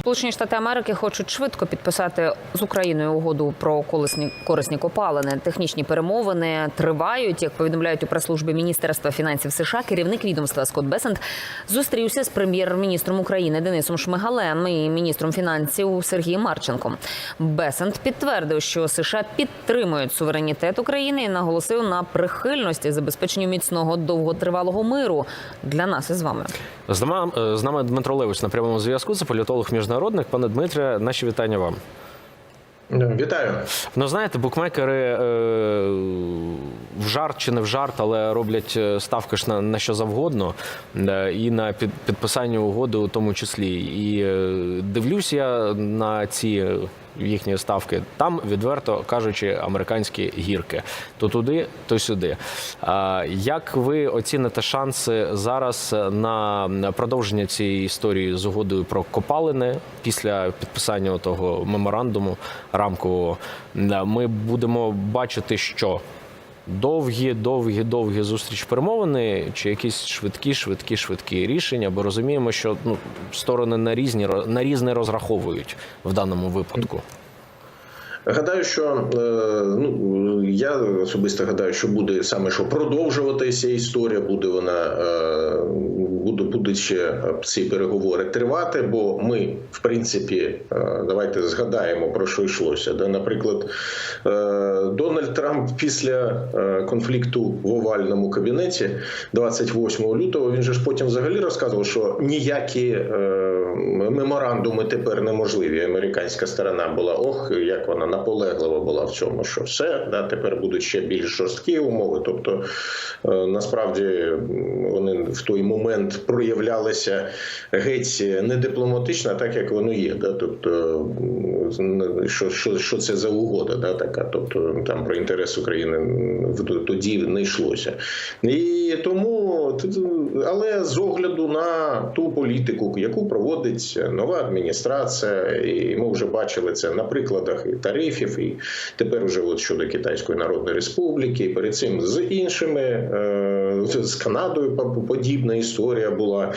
Сполучені Штати Америки хочуть швидко підписати з Україною угоду про колесні корисні копалини. Технічні перемовини тривають. Як повідомляють у прес-службі Міністерства фінансів США, керівник відомства Скотт Бесент зустрівся з прем'єр-міністром України Денисом Шмигалем і міністром фінансів Сергієм Марченком. Бесент підтвердив, що США підтримують суверенітет України і наголосив на прихильності забезпеченню міцного довготривалого миру для нас із вами. З нами, е, Дмитро Левич на прямому зв'язку. Це політолог міжнародник. Пане Дмитре, наші вітання вам. Вітаю. Ну знаєте, букмекери е, в жарт чи не в жарт, але роблять е, ставки ж на, на що завгодно, е, і на під, підписання угоди у тому числі. І е, дивлюсь я на ці їхні ставки. Там, відверто кажучи, американські гірки. То туди, то сюди. Як ви оціните шанси зараз на продовження цієї історії з угодою про копалини після підписання того меморандуму рамкового? Ми будемо бачити, що довгі, довгі, довгі зустріч перемовини, чи якісь швидкі, швидкі, швидкі рішення, бо розуміємо, що ну, сторони на різні на різне розраховують в даному випадку. Гадаю, що е, ну я особисто гадаю, що буде саме що продовжуватися історія, буде вона е, буде, ще ці переговори тривати. Бо ми, в принципі, е, давайте згадаємо про що йшлося. Да, наприклад, Дональд Трамп після конфлікту в овальному кабінеті 28 лютого він же ж потім взагалі розказував, що ніякі меморандуми тепер неможливі. Американська сторона була ох, як вона наполеглива була в цьому, що все да тепер будуть ще більш жорсткі умови. Тобто насправді вони в той момент проявлялися геть не дипломатично, так як воно є. Да? Тобто, що що, що це за угода, да, така, тобто там про інтерес України тоді не йшлося. І тому, але з огляду на ту політику, яку проводить нова адміністрація, і ми вже бачили це на прикладах і тарифів, і тепер вже от щодо Китайської Народної Республіки, і перед цим з іншими з Канадою подібна історія була.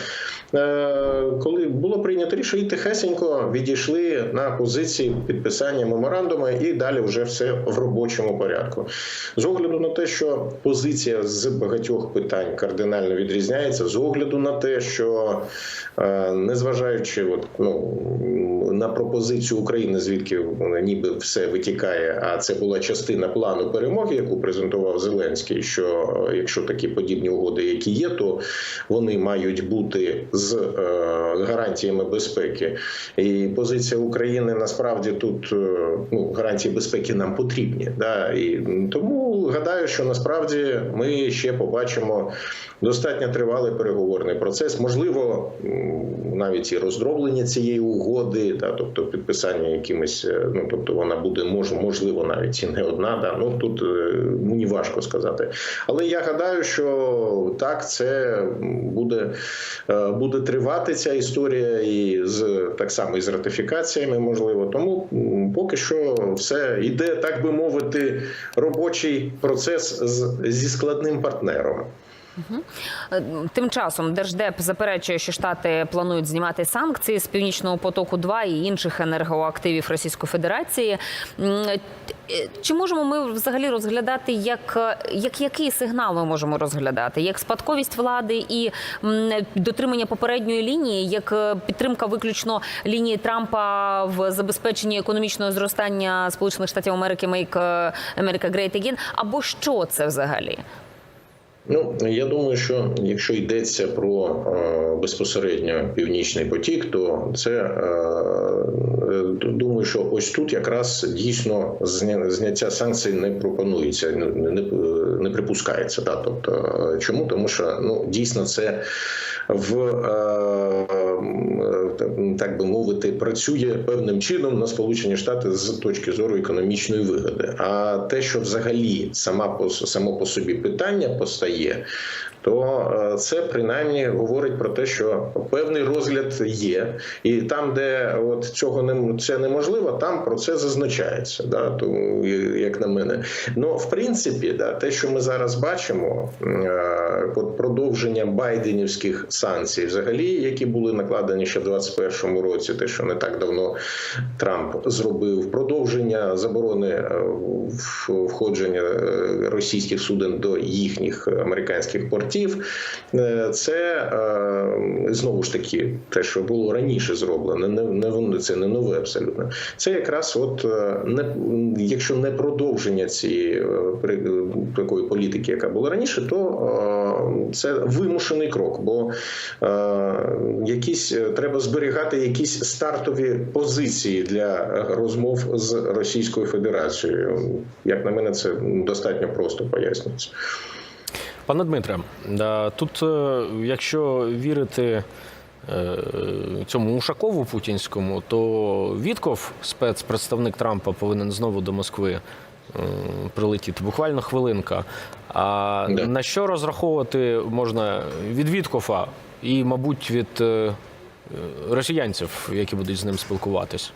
Коли було прийнято рішення, і тихесенько відійшли на позиції підписання меморандуму, і далі вже все в робочому порядку. З огляду на те, що позиція з багатьох питань кардинально відрізняється, з огляду на те, що незважаючи от, ну, на пропозицію України, звідки ніби все витікає, а це була частина плану перемоги, яку презентував Зеленський. Що якщо такі подібні угоди, які є, то вони мають бути з е, гарантіями безпеки. І позиція України насправді тут ну, гарантії безпеки нам потрібні. Да? І тому гадаю, що насправді ми ще побачимо достатньо тривалий переговорний процес. Можливо, навіть і роздроблення цієї угоди, да, тобто підписання якимось, ну тобто вона буде можливо навіть і не одна. Да? Ну тут мені важко сказати. Але я гадаю, що так це буде буде тривати ця історія, і з так само і з ратифікаціями можливо. Тому поки що все йде, так би мовити, робочий процес з, зі складним партнером. Тим часом держдеп заперечує, що штати планують знімати санкції з північного потоку 2 і інших енергоактивів Російської Федерації. Чи можемо ми взагалі розглядати як, як який сигнал ми можемо розглядати? Як спадковість влади і дотримання попередньої лінії, як підтримка виключно лінії Трампа в забезпеченні економічного зростання Сполучених Штатів Америки Make America Great Again? Або що це взагалі? Ну я думаю, що якщо йдеться про е, безпосередньо північний потік, то це е, думаю, що ось тут якраз дійсно зняття санкцій не пропонується, не не, не припускається. Да? Тобто, чому тому, що ну дійсно це в так би мовити, працює певним чином на Сполучені Штати з точки зору економічної вигоди. А те, що взагалі сама по само по собі питання постає. То е, це принаймні говорить про те, що певний розгляд є, і там, де от цього не це неможливо, там про це зазначається. Да, тому як на мене, ну в принципі, да, те, що ми зараз бачимо, е, продовження байденівських санкцій, взагалі, які були накладені ще в 2021 році, те, що не так давно Трамп зробив, продовження заборони е, входження російських суден до їхніх американських портів, е, це е, знову ж таки те, що було раніше зроблено, не, не це не нове абсолютно. Це якраз, от е, не якщо не продовження цієї такої політики, яка була раніше, то це вимушений крок, бо якісь треба зберігати якісь стартові позиції для розмов з Російською Федерацією. Як на мене, це достатньо просто пояснюється. Пане Дмитре, тут, е, якщо вірити е, цьому Ушакову путінському, то Вітков, спецпредставник Трампа, повинен знову до Москви е, прилетіти. Буквально хвилинка. А Да. на що розраховувати можна від Віткофа і, мабуть, від росіянців, які будуть з ним спілкуватись?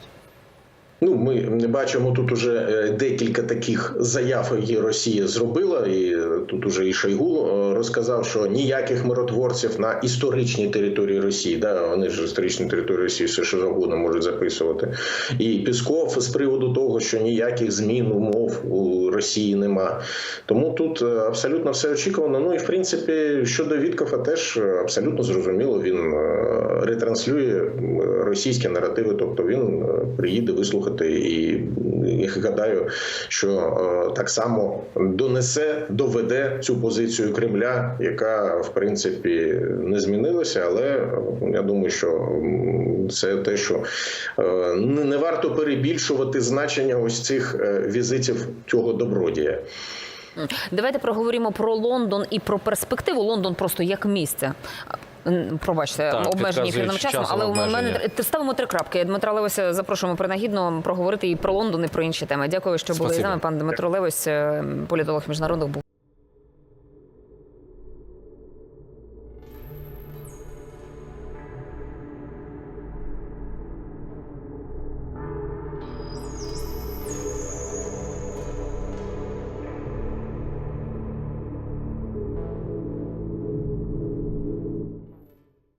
Ну, ми не бачимо тут уже е, декілька таких заяв, які Росія зробила, і е, тут уже і Шойгу е, розказав, що ніяких миротворців на історичній території Росії, да, вони ж історичні території Росії все що завгодно можуть записувати. І Пісков з приводу того, що ніяких змін умов у Росії нема. Тому тут абсолютно все очікувано. Ну і в принципі щодо Віткофа теж абсолютно зрозуміло. Він ретранслює російські наративи, тобто він приїде вислухати і я гадаю, що е, так само донесе, доведе цю позицію Кремля, яка в принципі не змінилася, але е, я думаю, що це те, що е, не варто перебільшувати значення ось цих візитів цього добродія. Давайте проговоримо про Лондон і про перспективу. Лондон просто як місце. Пробачте, Так, обмежені ефірним часом, але в мене ставимо три крапки. Дмитра Левося запрошуємо принагідно проговорити і про Лондон, і про інші теми. Дякую, що були з нами. Пан Дмитро Левось, е, політолог міжнародних був.